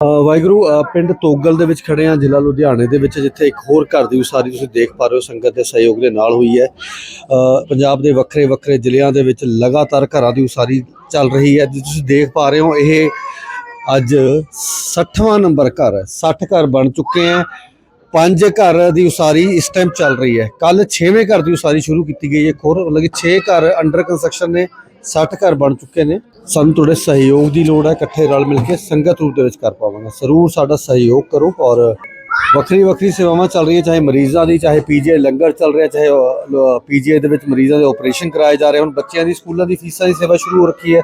ਵਾਹਿਗੁਰੂ ਪਿੰਡ ਤੋਗਲ ਦੇ ਵਿੱਚ ਖੜੇ ਆ ਜ਼ਿਲ੍ਹਾ ਲੁਧਿਆਣੇ ਦੇ ਵਿੱਚ, ਜਿੱਥੇ ਇੱਕ ਹੋਰ ਘਰ ਦੀ ਉਸਾਰੀ ਤੁਸੀਂ ਦੇਖ ਪਾ ਰਹੇ ਹੋ, ਸੰਗਤ ਦੇ ਸਹਿਯੋਗ ਦੇ ਨਾਲ ਹੋਈ ਹੈ। ਪੰਜਾਬ ਦੇ ਵੱਖਰੇ ਵੱਖਰੇ ਜ਼ਿਲ੍ਹਿਆਂ ਦੇ ਵਿੱਚ ਲਗਾਤਾਰ ਘਰਾਂ ਦੀ ਉਸਾਰੀ ਚੱਲ ਰਹੀ ਹੈ। ਜਿ ਤੁਸੀਂ ਦੇਖ ਪਾ ਰਹੇ ਹੋ, ਇਹ ਅੱਜ 60ਵਾਂ ਨੰਬਰ ਘਰ ਹੈ। 60 ਘਰ ਬਣ ਚੁੱਕੇ ਹੈ। ਪੰਜ ਘਰ ਦੀ ਉਸਾਰੀ ਇਸ ਟਾਈਮ ਚੱਲ ਰਹੀ ਹੈ। ਕੱਲ 6ਵੇਂ ਘਰ ਦੀ ਉਸਾਰੀ ਸ਼ੁਰੂ ਕੀਤੀ ਗਈ ਹੈ। ਇੱਕ ਹੋਰ ਮਤਲਬ ਕਿ 6 ਘਰ ਅੰਡਰ ਕੰਸਟਰਕਸ਼ਨ ਨੇ। 60 ਘਰ ਬਣ ਚੁੱਕੇ ਨੇ। ਸਾਨੂੰ ਤੁਹਾਡੇ ਸਹਿਯੋਗ ਦੀ ਲੋੜ ਹੈ, ਇਕੱਠੇ ਰਲ ਮਿਲ ਕੇ ਸੰਗਤ ਰੂਪ ਦੇ ਵਿੱਚ ਕਰ ਪਾਵਾਂਗੇ। ਜ਼ਰੂਰ ਸਾਡਾ ਸਹਿਯੋਗ ਕਰੋ ਔਰ ਵੱਖਰੀ ਵੱਖਰੀ ਸੇਵਾਵਾਂ ਚੱਲ ਰਹੀਆਂ, ਚਾਹੇ ਮਰੀਜ਼ਾਂ ਦੀ, ਚਾਹੇ ਪੀਜੀਆਈ ਲੰਗਰ ਚੱਲ ਰਿਹਾ, ਚਾਹੇ ਪੀਜੀਆਈ ਦੇ ਵਿੱਚ ਮਰੀਜ਼ਾਂ ਦੇ ਆਪਰੇਸ਼ਨ ਕਰਾਏ ਜਾ ਰਹੇ ਹੁਣ। ਬੱਚਿਆਂ ਦੀ, ਸਕੂਲਾਂ ਦੀ ਫੀਸਾਂ ਦੀ ਸੇਵਾ ਸ਼ੁਰੂ ਹੋ ਰੱਖੀ ਹੈ।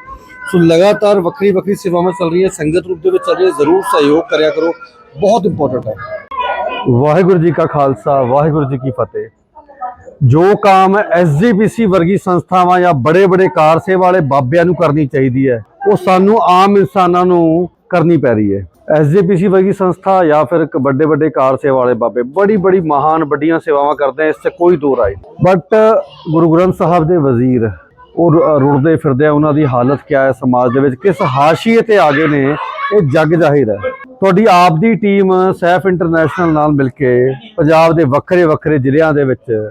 ਸੋ ਲਗਾਤਾਰ ਵੱਖਰੀ ਵੱਖਰੀ ਸੇਵਾਵਾਂ ਚੱਲ ਰਹੀਆਂ, ਸੰਗਤ ਰੂਪ ਦੇ ਵਿੱਚ ਚੱਲ ਰਹੀ ਹੈ ਜ਼ਰੂਰ ਸਹਿਯੋਗ ਕਰਿਆ ਕਰੋ। ਬਹੁਤ ਇੰਪੋਰਟੈਂਟ ਹੈ। ਵਾਹਿਗੁਰੂ ਜੀ ਕਾ ਖਾਲਸਾ, ਵਾਹਿਗੁਰੂ ਜੀ ਕੀ ਫਤਿਹ। ਜੋ ਕੰਮ ਐਸਜੀਪੀਸੀ ਵਰਗੀ ਸੰਸਥਾਵਾਂ ਜਾਂ ਬੜੇ-ਬੜੇ ਕਾਰ ਸੇਵਾ ਵਾਲੇ ਬਾਬਿਆਂ ਨੂੰ ਕਰਨੀ ਚਾਹੀਦੀ ਹੈ, ਉਹ ਸਾਨੂੰ ਆਮ ਇਨਸਾਨਾਂ ਨੂੰ ਕਰਨੀ ਪੈ ਰਹੀ ਹੈ। ਐਸਜੀਪੀਸੀ ਵਰਗੀ ਸੰਸਥਾ ਜਾਂ ਫਿਰ ਵੱਡੇ-ਵੱਡੇ ਕਾਰ ਸੇਵਾ ਵਾਲੇ ਬਾਬੇ, ਬੜੀ-ਬੜੀ ਮਹਾਨ ਵੱਡੀਆਂ ਸੇਵਾਵਾਂ ਕਰਦੇ ਆ, ਇਸ 'ਚ ਕੋਈ ਦੋ ਰਾਏ ਬਟ ਗੁਰੂ ਗ੍ਰੰਥ ਸਾਹਿਬ ਦੇ ਵਜ਼ੀਰ, ਉਹ ਰੁ- ਰੁੜਦੇ ਫਿਰਦੇ ਆ, ਉਹਨਾਂ ਦੀ ਹਾਲਤ ਕੀ ਹੈ ਸਮਾਜ ਦੇ ਵਿੱਚ, ਕਿਸ ਹਾਸ਼ੀਏ ਤੇ ਆ ਗਏ ਨੇ, ਇਹ ਜੱਗ ਜ਼ਾਹਿਰ ਹੈ। ਤੁਹਾਡੀ ਆਪ ਦੀ ਟੀਮ ਸੈਫ ਇੰਟਰਨੈਸ਼ਨਲ ਨਾਲ ਮਿਲ ਕੇ ਪੰਜਾਬ ਦੇ ਵੱਖਰੇ ਵੱਖਰੇ ਜ਼ਿਲ੍ਹਿਆਂ ਦੇ ਵਿੱਚ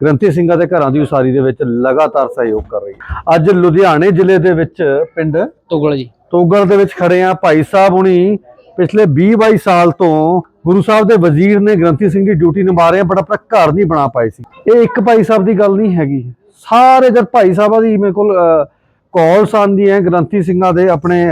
ਗ੍ਰੰਥੀ ਸਿੰਘਾਂ ਦੇ ਘਰਾਂ ਦੀ ਉਸਾਰੀ ਦੇ ਵਿੱਚ ਲਗਾਤਾਰ ਸਹਿਯੋਗ ਕਰ ਰਹੀ ਹੈ। ਅੱਜ ਲੁਧਿਆਣੇ ਜ਼ਿਲ੍ਹੇ ਦੇ ਵਿੱਚ ਪਿੰਡ ਤੁਗਲ ਜੀ। ਤੋਗਲ ਦੇ ਵਿੱਚ ਖੜੇ ਆ ਭਾਈ ਸਾਹਿਬ ਹੁਣੀ ਪਿਛਲੇ 20 22 ਸਾਲ ਤੋਂ ਗੁਰੂ ਸਾਹਿਬ ਦੇ ਵਜ਼ੀਰ ਨੇ ਗ੍ਰੰਥੀ ਸਿੰਘ ਦੀ ਡਿਊਟੀ ਨਿਭਾ ਰਹੇ ਆ ਬਟ ਆਪਣਾ ਘਰ ਨਹੀਂ ਬਣਾ ਪਾਏ ਸੀ। ਇਹ ਇੱਕ ਭਾਈ ਸਾਹਿਬ ਦੀ ਗੱਲ ਨਹੀਂ ਹੈਗੀ। ਸਾਰੇ ਜਦ ਭਾਈ ਸਾਹਿਬਾਂ ਦੀ ਮੇਰੇ ਕੋਲ ਕਾਲਸ ਆਉਂਦੀਆਂ ਗ੍ਰੰਥੀ ਸਿੰਘਾਂ ਦੇ ਆਪਣੇ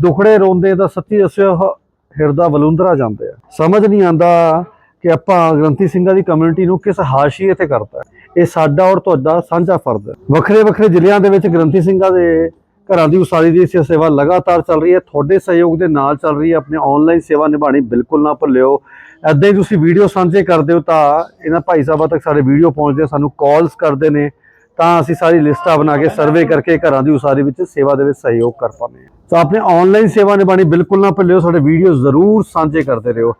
ਦੁਖੜੇ ਰੋਂਦੇ ਤਾਂ ਸੱਚੀ ਦੱਸਿਓ ਹ- ਹਿਰਦਾ ਬਲੁੰਦਰਾ ਜਾਂਦੇ ਆ। ਸਮਝ ਨਹੀਂ ਆਂਦਾ ਕਿ ਆਪਾਂ ਗ੍ਰੰਥੀ ਸਿੰਘਾਂ ਦੀ ਕਮਿਊਨਿਟੀ ਨੂੰ ਕਿਸ ਹਾਸ਼ੀਏ ਤੇ ਕਰਤਾ ਇਹ ਸਾਡਾ ਔਰ ਤੁਹਾਡਾ ਸਾਂਝਾ ਫਰਜ਼ ਹੈ। ਵੱਖਰੇ ਵੱਖਰੇ ਜ਼ਿਲ੍ਹਿਆਂ ਦੇ ਵਿੱਚ ਗ੍ਰੰਥੀ ਸਿੰਘਾਂ ਦੇ ਘਰਾਂ ਦੀ ਉਸਾਰੀ ਦੀ ਸੇ- ਸੇਵਾ ਲਗਾਤਾਰ ਚੱਲ ਰਹੀ ਹੈ। ਤੁਹਾਡੇ ਸਹਿਯੋਗ ਦੇ ਨਾਲ ਚੱਲ ਰਹੀ ਹੈ। ਆਪਣੇ ਆਨਲਾਈਨ ਸੇਵਾ ਨਿਭਾਣੀ ਬਿਲਕੁਲ ਨਾ ਭੁੱਲਿਓ। ਐਦਾਂ ਹੀ ਤੁਸੀਂ ਵੀਡੀਓ ਸਾਂਝੇ ਕਰਦੇ ਹੋ ਤਾਂ ਇਹਨਾਂ ਭਾਈ ਸਾਹਿਬਾਂ ਤੱਕ ਸਾਡੇ ਵੀਡੀਓ ਪਹੁੰਚਦੇ ਆ, ਸਾਨੂੰ ਕਾਲਸ ਕਰਦੇ ਨੇ। ਤਾਂ ਅਸੀਂ ਸਾਰੀ ਲਿਸਟਾਂ ਬਣਾ ਕੇ ਸਰਵੇ ਕਰਕੇ ਘਰਾਂ ਦੀ ਉਸਾਰੀ ਵਿੱਚ ਸੇਵਾ ਦੇ ਵਿੱਚ ਸਹਿਯੋਗ ਕਰ ਪਾਉਂਦੇ ਹਾਂ। ਤਾਂ ਆਪਣੇ ਆਨਲਾਈਨ ਸੇਵਾ ਨਿਭਾਣੀ ਬਿਲਕੁਲ ਨਾ ਭੁੱਲਿਓ। ਸਾਡੇ ਵੀਡੀਓ ਜ਼ਰੂਰ ਸਾਂਝੇ ਕਰਦੇ ਰਹੋ।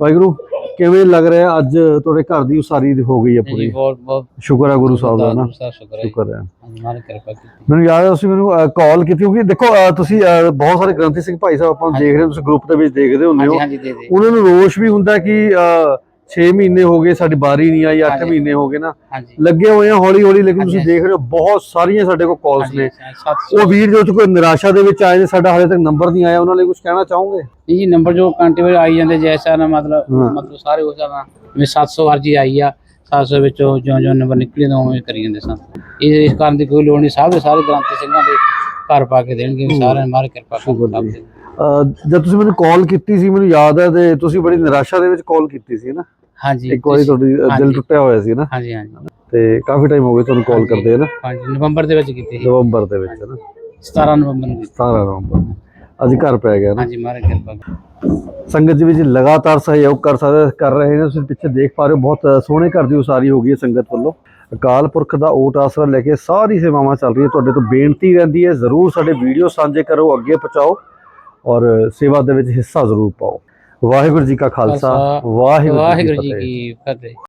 ਵਾਹਿਗੁਰੂ। ਕਿਵੇਂ ਲੱਗ ਰਿਹਾ ਅੱਜ ਤੁਹਾਡੇ ਘਰ ਦੀ ਉਸਾਰੀ ਹੋ ਗਈ ਹੈ ਪੂਰੀ? ਬਹੁਤ ਬਹੁਤ ਸ਼ੁਕਰ ਹੈ ਗੁਰੂ ਸਾਹਿਬ ਦਾ ਨਾ। ਸ਼ੁਕਰ ਹੈ। ਕਿਰਪਾ ਕੀਤੀ। ਮੈਨੂੰ ਯਾਦ ਹੈ ਤੁਸੀਂ ਮੈਨੂੰ ਕਾਲ ਕੀਤੀ ਕਿਉਂਕਿ ਦੇਖੋ ਤੁਸੀਂ ਬਹੁਤ ਸਾਰੇ ਗ੍ਰੰਥੀ ਸਿੰਘ ਭਾਈ ਸਾਹਿਬ ਆਪਾਂ ਦੇਖ ਰਹੇ ਹੋ ਤੁਸੀਂ ਗਰੁੱਪ ਦੇ ਵਿੱਚ ਦੇਖਦੇ ਹੁੰਦੇ ਹੋ। ਉਹਨਾਂ ਨੂੰ ਰੋਸ਼ ਵੀ ਹੁੰਦਾ ਕਿ 6 ਮਹੀਨੇ ਹੋ ਗਏ ਸਾਡੀ ਬਾਰੀ ਨਹੀਂ ਆਈ 8 ਹਾਂਜੀ। ਮਹੀਨੇ ਹੋ ਗਏ ਨਾ। ਲੱਗੇ ਹੋਏ ਆ ਹੌਲੀ ਹੌਲੀ ਲੇਕਿਨ ਤੁਸੀਂ। ਦੇਖ ਰਹੇ ਹੋ ਬਹੁਤ ਸਾਰੀਆਂ ਸਾਡੇ ਕੋਲ ਕਾਲਸ ਨੇ। ਉਹ ਵੀਰ ਜੋ ਕੋਈ ਨਿਰਾਸ਼ਾ ਦੇ ਵਿੱਚ ਆਏ ਨੇ ਸਾਡਾ ਹਾਲੇ ਤੱਕ ਨੰਬਰ ਨਹੀਂ ਆਇਆ ਉਹਨਾਂ ਲਈ ਕੁਝ ਕਹਿਣਾ ਚਾਹੋਗੇ? ਜੀ ਜੀ ਨੰਬਰ ਜੋ ਕੰਟੀਨਿਊ ਆਈ ਜਾਂਦੇ ਜੈਸਾ ਨਾ ਮਤਲਬ। ਮਤਲਬ ਸਾਰੇ ਹੋ ਜਾਣਾ। ਜਿਵੇਂ 700 ਅਰਜੀ ਆਈ ਆ 700 ਵਿੱਚੋਂ ਜਿਉਂ ਜਿਉਂ ਨੰਬਰ ਨਿਕਲੇ ਤਾਂ ਉਵੇਂ ਕਰੀ ਜਾਂਦੇ ਸਨ। ਇਹ ਇਸ ਕਾਰਨ ਦੀ ਕੋਈ ਲੋੜ ਨਹੀਂ ਸਾਰੇ ਸਾਰੇ ਗ੍ਰੰਥੀ ਸਿੰਘਾਂ ਦੇ ਘਰ ਪਾ ਕੇ ਦੇਣਗੇ ਸਾਰਿਆਂ ਮਾਰੇ ਕਿਰਪਾ ਕਰ ਜਦ ਤੁਸੀਂ ਮੈਨੂੰ ਕਾਲ ਕੀਤੀ ਸੀ ਮੈਨੂੰ ਯਾਦ ਹੈ ਤੇ ਤੁਸੀਂ ਬੜੀ ਨਿਰਾਸ਼ਾ ਦੇ ਵਿੱਚ ਕਾਲ ਕੀਤੀ ਸੀ ਨਾ? ਹਾਂਜੀ ਇੱਕ ਵਾਰੀ ਤੁਹਾਡੀ ਦਿਲ। ਟੁੱਟਿਆ ਹੋਇਆ ਸੀ ਨਾ? ਹਾਂਜੀ ਹਾਂਜੀ। ਤੇ ਕਾਫੀ ਟਾਈਮ ਹੋ ਗਿਆ ਤੁਹਾਨੂੰ ਕਾਲ। ਕਰਦੇ ਹੈ ਨਾ? ਹਾਂਜੀ ਨਵੰਬਰ ਦੇ ਵਿੱਚ ਕੀਤੀ ਸੀ। ਨਵੰਬਰ ਦੇ ਵਿੱਚ ਨਾ? 17 ਨਵੰਬਰ ਨੂੰ। ਕੀਤੀ 17 ਨਵੰਬਰ। ਅੱਜ ਘਰ ਪੈ ਗਿਆ ਨਾ? ਹਾਂਜੀ ਮਾਰੇ ਕਿਰਪਾ ਸੰਗਤ ਜੀ ਵਿੱਚ ਲਗਾਤਾਰ ਸਹਿਯੋਗ ਕਰ ਸਕਦੇ ਕਰ ਰਹੇ ਨੇ। ਤੁਸੀਂ ਪਿੱਛੇ ਦੇਖ ਪਾ ਰਹੇ ਹੋ ਬਹੁਤ ਸੋਹਣੇ ਘਰ ਦੀ ਉਸਾਰੀ ਹੋ ਗਈ ਹੈ ਸੰਗਤ ਵੱਲੋਂ। ਅਕਾਲ ਪੁਰਖ ਦਾ ਓਟ ਆਸਰਾ ਲੈ ਕੇ ਸਾਰੀ ਸੇਵਾਵਾਂ ਚੱਲ ਰਹੀਆਂ। ਤੁਹਾਡੇ ਤੋਂ ਬੇਨਤੀ ਰਹਿੰਦੀ ਹੈ ਜ਼ਰੂਰ ਸਾਡੇ ਵੀਡੀਓ ਸਾਂਝੇ ਕਰੋ ਅੱਗੇ ਪਹੁੰਚਾਓ। ਔਰ ਸੇਵਾ ਦੇ ਵਿੱਚ ਹਿੱਸਾ ਜ਼ਰੂਰ ਪਾਓ। ਵਾਹਿਗੁਰੂ ਜੀ ਕਾ ਖਾਲਸਾ ਵਾਹਿਗੁਰੂ ਜੀ ਕੀ ਫਤਿਹ।